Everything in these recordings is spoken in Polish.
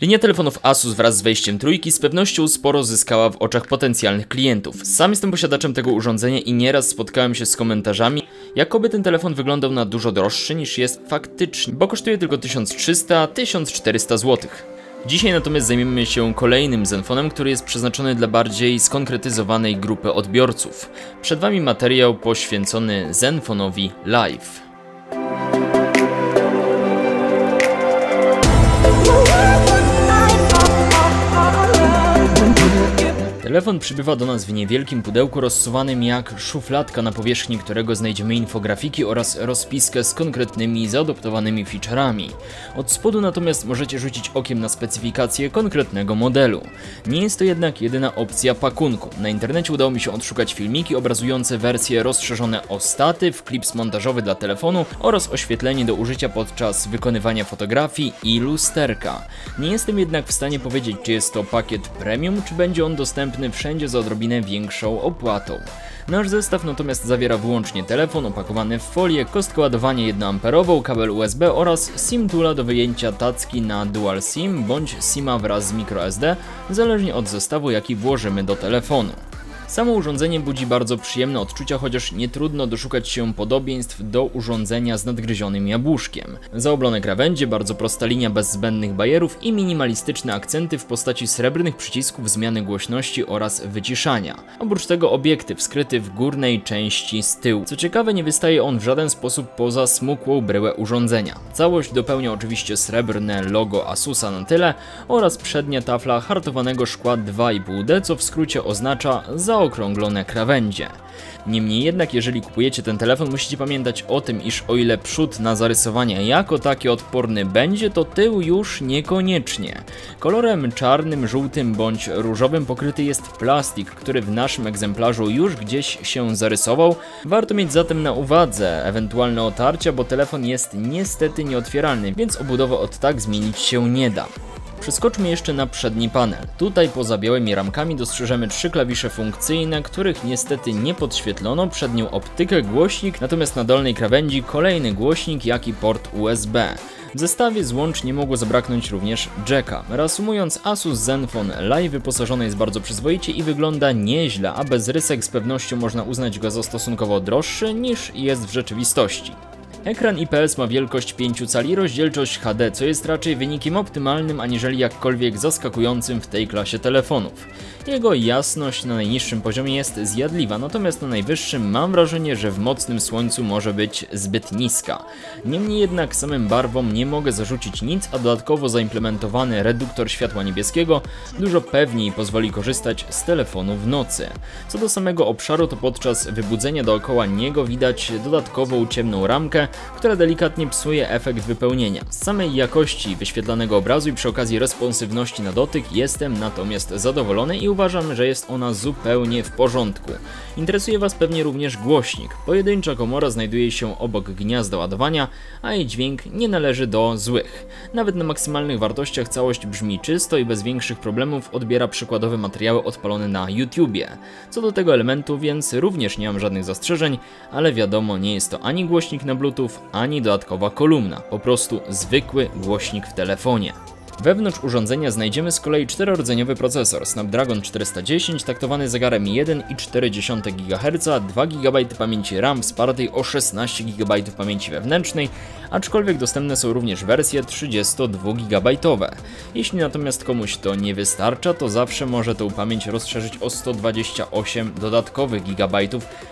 Linia telefonów Asus wraz z wejściem trójki z pewnością sporo zyskała w oczach potencjalnych klientów. Sam jestem posiadaczem tego urządzenia i nieraz spotkałem się z komentarzami, jakoby ten telefon wyglądał na dużo droższy niż jest faktycznie, bo kosztuje tylko 1300-1400 zł. Dzisiaj natomiast zajmiemy się kolejnym Zenfonem, który jest przeznaczony dla bardziej skonkretyzowanej grupy odbiorców. Przed Wami materiał poświęcony Zenfonowi Live. Telefon przybywa do nas w niewielkim pudełku rozsuwanym jak szufladka, na powierzchni którego znajdziemy infografiki oraz rozpiskę z konkretnymi zaadoptowanymi featureami. Od spodu natomiast możecie rzucić okiem na specyfikację konkretnego modelu. Nie jest to jednak jedyna opcja pakunku. Na internecie udało mi się odszukać filmiki obrazujące wersje rozszerzone o statyw, klips montażowy dla telefonu oraz oświetlenie do użycia podczas wykonywania fotografii i lusterka. Nie jestem jednak w stanie powiedzieć, czy jest to pakiet premium, czy będzie on dostępny dostępny wszędzie za odrobinę większą opłatą. Nasz zestaw natomiast zawiera wyłącznie telefon opakowany w folię, kostkę ładowania 1A, kabel USB oraz SIM tula do wyjęcia tacki na Dual SIM bądź SIMa wraz z microSD, zależnie od zestawu jaki włożymy do telefonu. Samo urządzenie budzi bardzo przyjemne odczucia, chociaż nie trudno doszukać się podobieństw do urządzenia z nadgryzionym jabłuszkiem. Zaoblone krawędzie, bardzo prosta linia bez zbędnych bajerów i minimalistyczne akcenty w postaci srebrnych przycisków zmiany głośności oraz wyciszania. Oprócz tego obiektyw skryty w górnej części z tyłu. Co ciekawe nie wystaje on w żaden sposób poza smukłą bryłę urządzenia. Całość dopełnia oczywiście srebrne logo Asusa na tyle oraz przednia tafla hartowanego szkła 2,5D, co w skrócie oznacza za zaokrąglone krawędzie. Niemniej jednak, jeżeli kupujecie ten telefon, musicie pamiętać o tym, iż o ile przód na zarysowania jako takie odporny będzie, to tył już niekoniecznie. Kolorem czarnym, żółtym bądź różowym pokryty jest plastik, który w naszym egzemplarzu już gdzieś się zarysował. Warto mieć zatem na uwadze ewentualne otarcia, bo telefon jest niestety nieotwieralny, więc obudowę od tak zmienić się nie da. Przeskoczmy jeszcze na przedni panel. Tutaj poza białymi ramkami dostrzeżemy trzy klawisze funkcyjne, których niestety nie podświetlono, przednią optykę, głośnik, natomiast na dolnej krawędzi kolejny głośnik, jak i port USB. W zestawie złącz nie mogło zabraknąć również jacka. Reasumując, Asus Zenfone Live wyposażony jest bardzo przyzwoicie i wygląda nieźle, a bez rysek z pewnością można uznać go za stosunkowo droższy niż jest w rzeczywistości. Ekran IPS ma wielkość 5 cali rozdzielczość HD, co jest raczej wynikiem optymalnym aniżeli jakkolwiek zaskakującym w tej klasie telefonów. Jego jasność na najniższym poziomie jest zjadliwa, natomiast na najwyższym mam wrażenie, że w mocnym słońcu może być zbyt niska. Niemniej jednak samym barwom nie mogę zarzucić nic, a dodatkowo zaimplementowany reduktor światła niebieskiego dużo pewniej pozwoli korzystać z telefonu w nocy. Co do samego obszaru, to podczas wybudzenia dookoła niego widać dodatkową ciemną ramkę, która delikatnie psuje efekt wypełnienia. Z samej jakości wyświetlanego obrazu i przy okazji responsywności na dotyk jestem natomiast zadowolony i uważam, że jest ona zupełnie w porządku. Interesuje Was pewnie również głośnik. Pojedyncza komora znajduje się obok gniazda ładowania, a jej dźwięk nie należy do złych. Nawet na maksymalnych wartościach całość brzmi czysto i bez większych problemów odbiera przykładowe materiały odpalone na YouTubie. Co do tego elementu więc również nie mam żadnych zastrzeżeń, ale wiadomo nie jest to ani głośnik na Bluetooth, ani dodatkowa kolumna, po prostu zwykły głośnik w telefonie. Wewnątrz urządzenia znajdziemy z kolei czterordzeniowy procesor Snapdragon 410 taktowany zegarem 1,4 GHz, 2 GB pamięci RAM wspartej o 16 GB pamięci wewnętrznej, aczkolwiek dostępne są również wersje 32 GB. Jeśli natomiast komuś to nie wystarcza, to zawsze może tę pamięć rozszerzyć o 128 dodatkowych GB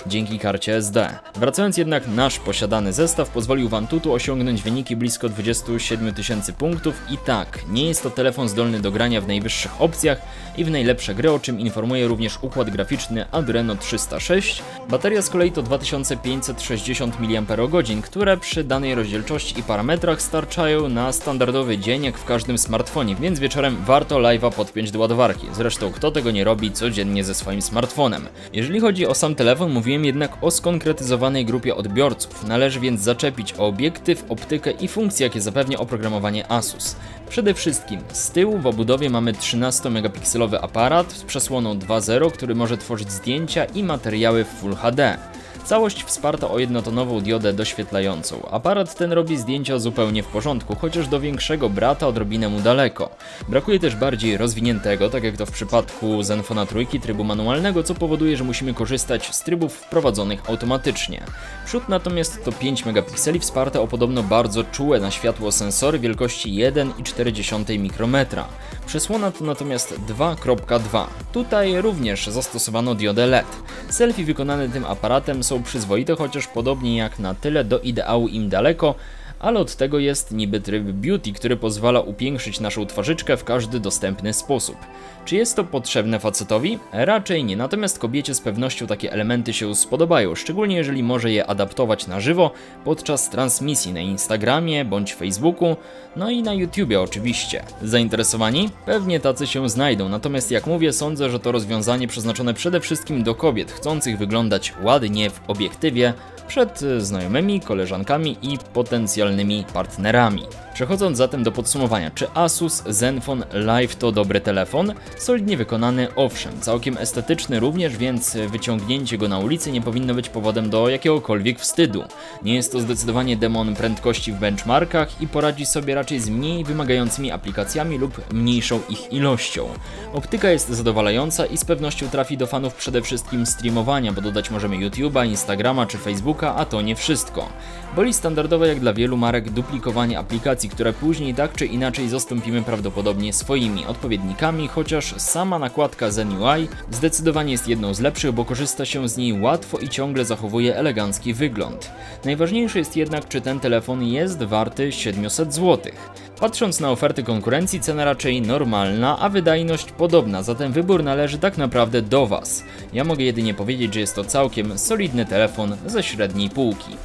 dzięki karcie SD. Wracając jednak, nasz posiadany zestaw pozwolił Wam Tutu osiągnąć wyniki blisko 27 tysięcy punktów i tak, nie jest to telefon zdolny do grania w najwyższych opcjach i w najlepsze gry, o czym informuje również układ graficzny Adreno 306. Bateria z kolei to 2560 mAh, które przy danej rozdzielczości i parametrach starczają na standardowy dzień jak w każdym smartfonie, więc wieczorem warto live'a podpiąć do ładowarki. Zresztą kto tego nie robi codziennie ze swoim smartfonem. Jeżeli chodzi o sam telefon, mówiłem jednak o skonkretyzowanej grupie odbiorców. Należy więc zaczepić o obiektyw, optykę i funkcje, jakie zapewnia oprogramowanie Asus. Przede wszystkim z tyłu w obudowie mamy 13-megapikselowy aparat z przesłoną 2.0, który może tworzyć zdjęcia i materiały w Full HD. Całość wsparta o jednotonową diodę doświetlającą. Aparat ten robi zdjęcia zupełnie w porządku, chociaż do większego brata odrobinę mu daleko. Brakuje też bardziej rozwiniętego, tak jak to w przypadku Zenfona trójki trybu manualnego, co powoduje, że musimy korzystać z trybów wprowadzonych automatycznie. Przód natomiast to 5 megapikseli wsparte o podobno bardzo czułe na światło sensory wielkości 1,4 mikrometra. Przesłona to natomiast 2.2. Tutaj również zastosowano diodę LED. Selfie wykonane tym aparatem są przyzwoite, chociaż podobnie jak na tyle do ideału im daleko, ale od tego jest niby tryb beauty, który pozwala upiększyć naszą twarzyczkę w każdy dostępny sposób. Czy jest to potrzebne facetowi? Raczej nie, natomiast kobiecie z pewnością takie elementy się spodobają, szczególnie jeżeli może je adaptować na żywo podczas transmisji na Instagramie bądź Facebooku, no i na YouTubie oczywiście. Zainteresowani? Pewnie tacy się znajdą, natomiast jak mówię, sądzę, że to rozwiązanie przeznaczone przede wszystkim do kobiet chcących wyglądać ładnie w obiektywie, przed znajomymi, koleżankami i potencjalnymi partnerami. Przechodząc zatem do podsumowania, czy Asus Zenfone Live to dobry telefon? Solidnie wykonany, owszem, całkiem estetyczny również, więc wyciągnięcie go na ulicy nie powinno być powodem do jakiegokolwiek wstydu. Nie jest to zdecydowanie demon prędkości w benchmarkach i poradzi sobie raczej z mniej wymagającymi aplikacjami lub mniejszą ich ilością. Optyka jest zadowalająca i z pewnością trafi do fanów przede wszystkim streamowania, bo dodać możemy YouTube'a, Instagrama czy Facebooka, a to nie wszystko. Boli standardowe jak dla wielu marek duplikowanie aplikacji, które później tak czy inaczej zastąpimy prawdopodobnie swoimi odpowiednikami, chociaż sama nakładka Zen UI zdecydowanie jest jedną z lepszych, bo korzysta się z niej łatwo i ciągle zachowuje elegancki wygląd. Najważniejsze jest jednak, czy ten telefon jest warty 700 zł. Patrząc na oferty konkurencji, cena raczej normalna, a wydajność podobna, zatem wybór należy tak naprawdę do Was. Ja mogę jedynie powiedzieć, że jest to całkiem solidny telefon ze średniej półki.